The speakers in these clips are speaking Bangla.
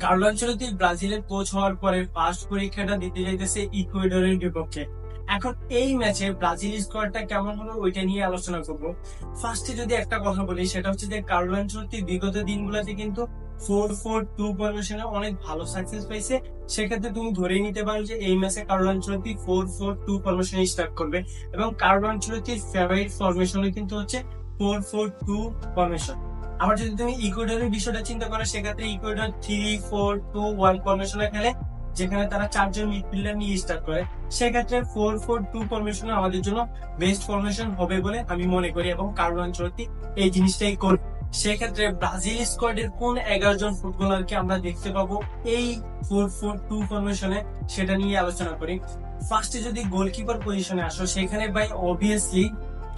কার্লো ব্রাজিলের কোচ হওয়ার পরে ফার্স্ট পরীক্ষাটা দিতে যাইতেছে ইকুয়েডরের বিপক্ষে। এখন এই ম্যাচে ব্রাজিল স্কোয়াডটা কেমন হলো ওইটা নিয়ে আলোচনা করব। ফার্স্টে যদি একটা কথা বলি, সেটা হচ্ছে যে কার্লো বিগত দিনগুলোতে কিন্তু ফোর ফোর টু ফরমেশনে অনেক ভালো সাকসেস পাইছে। সেক্ষেত্রে তুমি ধরেই নিতে পারো যে এই ম্যাচে Carlo Ancelotti four four two ফরমেশনে start করবে এবং কার্লো আনচেলত্তির ফেভারিট ফরমেশনে কিন্তু হচ্ছে ফোর ফোর টু ফরমেশন আবার যদি তুমি ইকুয়েডরের বিষয়টা চিন্তা করো, সেক্ষেত্রে Ecuador three four two one ফরমেশনে খেলে, যেখানে তারা চারজন মিডফিল্ডার নিয়ে স্টার্ট করে, সেক্ষেত্রে ফোর ফোর টু ফরমেশন আমাদের জন্য বেস্ট ফরমেশন হবে বলে আমি মনে করি এবং কার্লো অঞ্চলটি এই জিনিসটাই করবে। সেক্ষেত্রে ব্রাজিল স্কোয়াডের কোন এগারো জন ফুটবলারকে আমরা দেখতে পাবো? এই ফোর ফোর টু ফরমেশনে সেটা নিয়ে আলোচনা করি। ফার্স্টে যদি গোলকিপার পজিশনে আসো, সেখানে বাই অবভিয়াসলি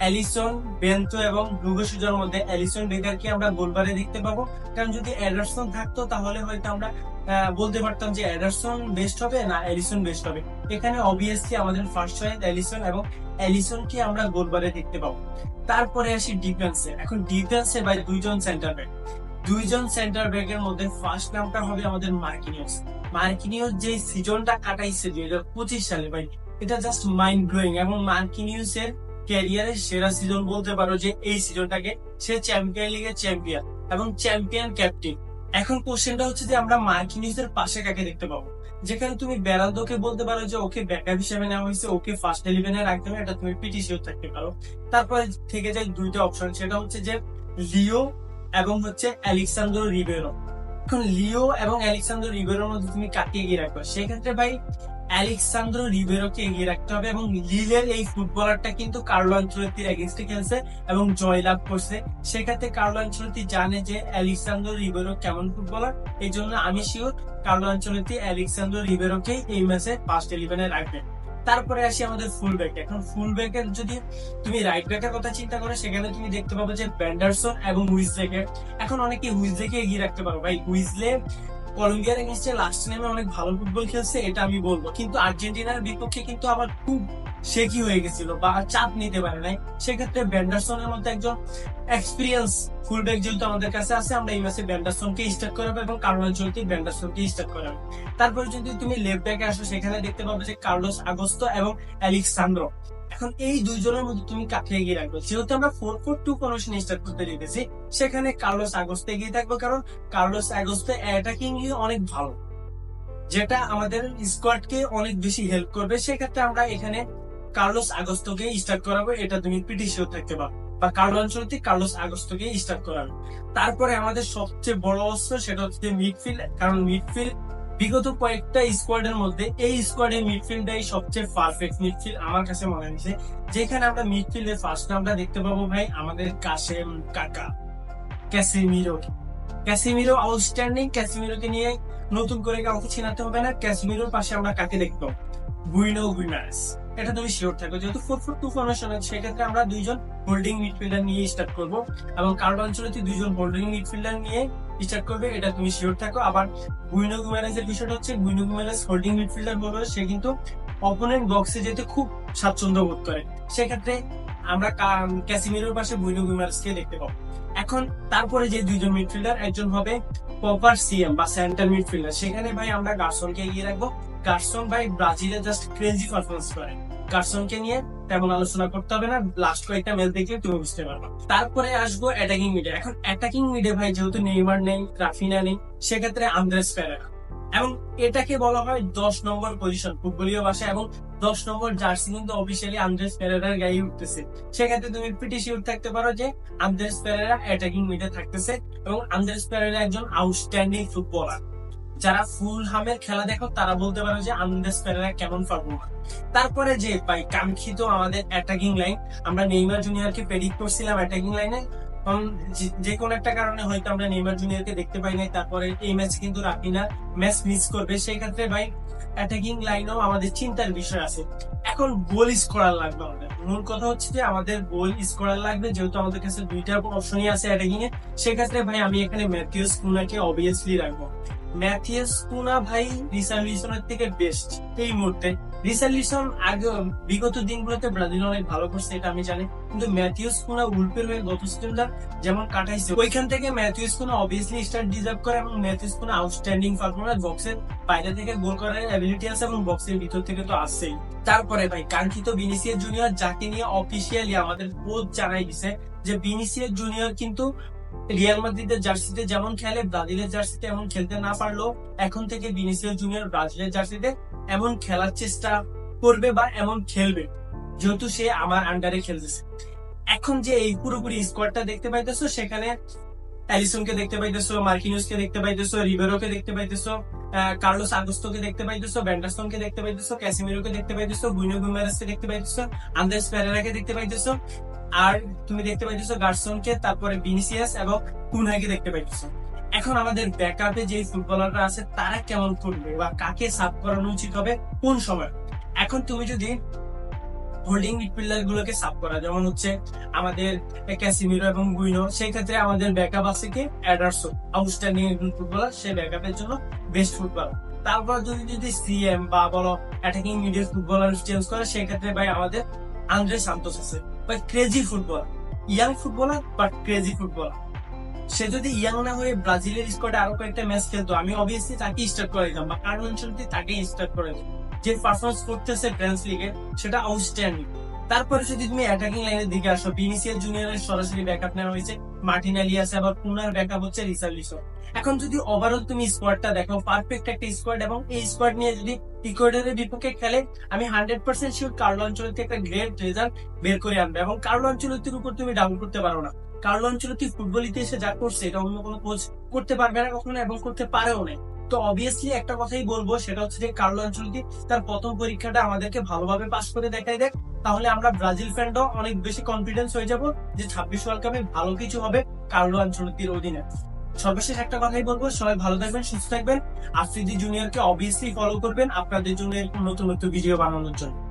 অ্যালিসন, বেন্তো এবং ডুগোসুজার মধ্যে অ্যালিসন বেকারকে আমরা গোলবারে দেখতে পাবো। কারণ যদি অ্যাডারসন থাকতো, তাহলে হয়তো আমরা বলতে পারতাম যে অ্যাডারসন বেস্ট হবে না অ্যালিসন বেস্ট হবে। এখানে অবভিয়াসলি আমাদের ফার্স্ট চয়েস অ্যালিসন এবং অ্যালিসনকে আমরা গোলবারে দেখতে পাবো। তারপরে আসি ডিফেন্সে এখন ডিফেন্সে ভাই দুইজন সেন্টার ব্যাক দুইজন সেন্টার ব্যাকের মধ্যে ফার্স্ট নামটা হবে আমাদের মার্কিনিয়াস মার্কিনিয়াস যে সিজনটা কাটাইছে দুই হাজার পঁচিশ সালে ভাই, এটা জাস্ট মাইন্ড ব্লোয়িং এবং মার্কিনিয়াস এর ক্যারিয়ারের সেরা সিজন বলতে পারো যে এই সিজনটাকে সে চ্যাম্পিয়ন লিগের চ্যাম্পিয়ন এবং চ্যাম্পিয়ন ক্যাপ্টেন এখন কোশ্চেনটা হচ্ছে যে আমরা মার্কিনিয়াস এর পাশে কাকে দেখতে পাবো? যেখানে তুমি বেরালদোকে বলতে পারো যে ওকে ব্যাকআপ হিসেবে নেওয়া হয়েছে, ওকে ফার্স্ট ইলেভেনে রাখতে হবে এটা তুমি পিটিসিও থাকতে পারো। তারপরে থেকে যায় দুইটা অপশন সেটা হচ্ছে যে লিও এবং হচ্ছে অ্যালেক্সান্দ্রো রিবেরো এখন লিও এবং অ্যালেক্সান্দ্রো রিবেরোর মধ্যে তুমি কাকে এগিয়ে রাখবে? সেক্ষেত্রে ভাই অ্যালেক্সান্দ্রো রিবেরোকে এগিয়ে রাখতে হবে এবং লিলের এই ফুটবলারটা কিন্তু কার্লো আঞ্চলতির এগেনস্টে খেলছে এবং জয়লাভ করছে। সেক্ষেত্রে কার্লো আঞ্চলতি জানে যে অ্যালেক্সান্দ্রো রিবেরো কেমন ফুটবলার। এই জন্য আমি শিওর কার্লো আঞ্চলতি অ্যালেক্সান্দ্রো রিবেরোকে এই ম্যাচে ফার্স্ট ইলেভেনে রাখবে। তারপরে আসি আমাদের ফুল ব্যাক এখন ফুল ব্যাকের যদি তুমি রাইট ব্যাকের কথা চিন্তা করো, সেখানে তুমি দেখতে পাবো যে ব্যান্ডারসন এবং হুইজলেকে এখন অনেকে হুইজলেকে এগিয়ে রাখতে পারো। ভাই হুইজলে কলম্বিয়ার এগেনস্টে লাস্ট নেমে অনেক ভালো ফুটবল খেলছে, এটা আমি বলব। কিন্তু আর্জেন্টিনার বিপক্ষে কিন্তু আবার খুব শেকি হয়ে গেছিল বা চাপ নিতে পারে নাই। সেক্ষেত্রে ব্যান্ডারসনের মধ্যে একজন এক্সপিরিয়েন্স ফুলব্যাক যেহেতু আমাদের কাছে আছে, আমরা এই ম্যাচে ব্যান্ডারসনকে স্টার্ট করাবো এবং কার্লোস চলতি ব্যান্ডারসনকে স্টার্ট করাবো। তারপর যদি তুমি লেফট ব্যাকে আসো, সেখানে দেখতে পাবে যে কার্লোস আগস্তো এবং অ্যালেক্সান্দ্রো এখন এই দুইজনের মধ্যে তুমি কাকে এগিয়ে রাখবে? যেহেতু আমরা four four two formation start করতে দিতেছি, সেখানে কার্লোস আগস্তে এগিয়ে থাকব কারণ কার্লোস আগস্তে অ্যাটাকিং অনেক ভালো, যেটা আমাদের স্কোয়াডকে অনেক বেশি হেল্প করবে। সেক্ষেত্রে আমরা এখানে কার্লোস আগস্তকে স্টার্ট করাবো, এটা তুমি পিটিশিও থাকতে পারো বা কার্লো অঞ্চলতে কার্লোস আগস্তকে স্টার্ট করানো তারপরে আমাদের সবচেয়ে বড় অস্ত্র সেটা হচ্ছে মিডফিল্ড কারণ মিডফিল্ড বিগত কয়েকটা স্কোয়াডের মধ্যে এই স্কোয়াডের মিডফিল্ডটাই সবচেয়ে পারফেক্ট মিডফিল্ড আমার কাছে মনে হয়েছে। যেখানে আমরা মিডফিল্ডের ফার্স্ট নামটা দেখতে পাবো ভাই আমাদের কাশেম কাকা, ক্যাসিমিরো। ক্যাসিমিরো আউটস্ট্যান্ডিং ক্যাসিমিরোকে নিয়ে নতুন করে কাউকে চিনাতে হবে না, ক্যাসিমিরোর পাশে আমরা কাকে দেখব? বুইনো গুইনাস। এটা তুমি শিওর থাকো, যেহেতু ফোর ফোর টু ফরমেশন আছে, সেক্ষেত্রে আমরা দুইজন হোল্ডিং মিডফিল্ডার নিয়ে স্টার্ট করব এবং কার্ড অঞ্চলে দুইজন হোল্ডিং মিডফিল্ডার নিয়ে স্টার্ট করবে, এটা তুমি শিওর থাকো। আবার গুইনো গুইনাসের বিষয়টা হচ্ছে গুইনো গুইনাস হোল্ডিং মিডফিল্ডার বলবে, সে কিন্তু অপোনেন্ট বক্সে যেতে খুব স্বাচ্ছন্দ্য বোধ করে। সেক্ষেত্রে আমরা ক্যাসিমিরোর পাশে বুইনো গুইমার্সকে দেখতে পাবো। এখন তারপরে যে দুইজন মিডফিল্ডার একজন হবে প্রপার সিএম বা সেন্টার মিডফিল্ডার সেখানে ভাই আমরা গার্সনকে এগিয়ে রাখব। গার্সন ভাই ব্রাজিলে জাস্ট ক্রেজি পারফরমেন্স করে। গার্সনকে নিয়ে তেমন আলোচনা করতে হবে না লাস্ট কয়েকটা ম্যাচ দেখলে তুমি বুঝতে পারবে। তারপরে আসব অ্যাটাকিং মিডে এখন অ্যাটাকিং মিডে ভাই, যেহেতু নেইমার নেই, রাফিনা নেই, সেক্ষেত্রে আন্দ্রেস পেরেরা। এবং এটাকে বলা হয় দশ নম্বর পজিশন ফুটবলীয় ভাষা এবং দশ নম্বর জার্সি কিন্তু অফিসিয়ালি আন্দ্রেস পেরেরার গায়ে উঠতেছে। সেক্ষেত্রে তুমি পিটি শিওর থাকতে পারো যে আন্দ্রেস পেরেরা অ্যাটাকিং মিডে থাকতেছে, এবং আন্দ্রেস পেরেরা একজন আউটস্ট্যান্ডিং ফুটবলার যারা ফুল হামের খেলা দেখো, তারা বলতে পারো যে আন্দ্রেস পেরেরা কেমন পারফর্মার তারপরে যে, ভাই, কাঙ্ক্ষিত আমাদের অ্যাটাকিং লাইন আমরা নেইমার জুনিয়রকে প্রেডিক্ট করছিলাম অ্যাটাকিং লাইনে যে কোনো একটা কারণে হয়তো আমরা নেইমার জুনিয়রকে দেখতে পাই নাই, তারপরে এই ম্যাচ কিন্তু রাফিনা ম্যাচ মিস করবে। সেই ক্ষেত্রে, ভাই অ্যাটাকিং লাইনও আমাদের চিন্তার বিষয় আছে। এখন গোল স্কোরার লাগবে আমাদের। মূল কথা হচ্ছে যে, আমাদের গোল স্কোরার লাগবে, যেহেতু আমাদের কাছে দুইটা অপশনই আছে অ্যাটাকিং এ সেক্ষেত্রে ভাই, আমি এখানে ম্যাথিউস কুনাকে অবভিয়াসলি রাখব। ম্যাথিয়াস কুনা ভাই রিসার্লিসনের থেকে বেস্ট এই মুহূর্তে। রিসার্লিসন আগে বিগত দিনগুলোতে ব্রাজিল অনেক ভালো করছে, এটা আমি জানি। কিন্তু ম্যাথিউস কুনা উল্পের হয়ে গত সিজনটা যেমন কাটাইছে, ওইখান থেকে ম্যাথিউস কুনা অবভিয়াসলি ডিজার্ভ করে এবং ম্যাথিউস কুনা আউটস্ট্যান্ডিং পারফরমেন্স বক্সের বাইরে থেকে গোল করার অ্যাবিলিটি আছে এবং বক্সের ভিতর থেকে তো আসছেই তারপরে ভাই, কাঙ্ক্ষিত বিনিসিয়াস জুনিয়র যাকে নিয়ে অফিসিয়ালি আমাদের কোচ জানাই দিছে যে বিনিসিয়াস জুনিয়র কিন্তু রিয়াল মাদ্রিদের জার্সিতে যেমন খেলে, ব্রাজিলের জার্সিতে এমন খেলতে না পারলেও এখন থেকে বিনিসিয়াস জুনিয়র ব্রাজিলের জার্সিতে এমন খেলার চেষ্টা করবে বা এমন খেলবে, যেহেতু সে আমার আন্ডারে খেলতেছে। এখন যে এই পুরোপুরি স্কোয়াডটা দেখতে পাইতেছো, সেখানে অ্যালিসনকে দেখতে পাইতেছো, মার্কিনিউসকে দেখতে পাইতেছো, রিবেরোকে দেখতে পাইতেছো কার্লোস আগস্টোকে দেখতে পাইতেছ পাইতেছো ব্যান্ডারসনকে দেখতে পাইতেছো, ক্যাসিমিরোকে দেখতে পাইতেছো গুইনো গুমেরাসকে দেখতে পাইতেছো আন্দ্রেস পেরেরাকে দেখতে পাইতেছো আর তুমি দেখতে পাইতেছো গার্সনকে, তারপরে বিনিসিয়াস এবং কুনহাকে দেখতে পাইতেছো। এখন আমাদের ব্যাকআপে যে ফুটবলাররা আছে, তারা কেমন করবে বা কাকে সাব করানো উচিত হবে, কোন সময়? এখন তুমি যদি হোল্ডিং মিডফিল্ডার গুলোকে সাব করা, যেমন হচ্ছে আমাদের ক্যাসিমিরো এবং গুইনো, সেই ক্ষেত্রে আমাদের ব্যাকআপ আছে কি? অ্যাডারসন, আউটস্ট্যান্ডিং একজন ফুটবলার সে ব্যাকআপের জন্য বেস্ট ফুটবলার তারপর যদি যদি সিএম বা বলো অ্যাটাকিং মিডিয়াল ফুটবলার চেঞ্জ করে, সেই ক্ষেত্রে ভাই আমাদের আন্দ্রে সান্তোস আছে। ভাই ক্রেজি ফুটবল ইয়াং ফুটবলার বা ক্রেজি ফুটবলার সে যদি ইয়াং না হয়ে ব্রাজিলের স্কোয়াডে আরও কয়েকটা ম্যাচ খেলতো, আমি অবভিয়াসলি তাকে স্টার্ট করে দিতাম বা অঞ্চলটি তাকে স্টার্ট করে দিতাম। যে পারফরমেন্স করতেছে ফ্রেন্স লিগে সেটা আউটস্ট্যান্ডিং তারপরে যদি তুমি অ্যাটাকিং লাইনের দিকে আসো বিনিসিয়াস জুনিয়রের সরাসরি ব্যাকআপ নেওয়া হয়েছে মার্টিন আছে আবার পুনার ব্যাকআপ হচ্ছে রিসার্লিসো এখন যদি ওভারঅল তুমি স্কোয়াডটা দেখো পারফেক্ট একটা স্কোয়াড এবং এই স্কোয়াড নিয়ে যদি ইকুয়েডরের বিপক্ষে খেলে, আমি হান্ড্রেড পার্সেন্ট শিওর কার্লো অঞ্চলতে একটা গ্রেট রেজাল্ট বের করে আনবে এবং কার্লো অঞ্চলতির উপর তুমি ডাউন করতে পারো না। কার্লো অঞ্চলতি ফুটবল ইতিহাসে যা করছে, এটা অন্য কোনো কোচ করতে পারবে না কখনো এবং করতে পারেও না তো অবভিয়াসলি একটা কথাই বলব, সেটা হচ্ছে যে কার্লো আঞ্চলিক তার প্রথম পরীক্ষাটা আমাদেরকে ভালোভাবে পাশ করে দেখাই দেখ। তাহলে আমরা ব্রাজিল ফ্যানটাও অনেক বেশি কনফিডেন্স হয়ে যাব যে ছাব্বিশ ওয়ার্ল্ড কাপে ভালো কিছু হবে কার্লো আঞ্চলিকের অধীনে। সর্বশেষ একটা কথাই বলব, সবাই ভালো থাকবেন, সুস্থ থাকবেন। আফ্রিদি জুনিয়রকে অবভিয়াসলি ফলো করবেন আপনাদের জন্য নতুন নতুন ভিডিও বানানোর জন্য।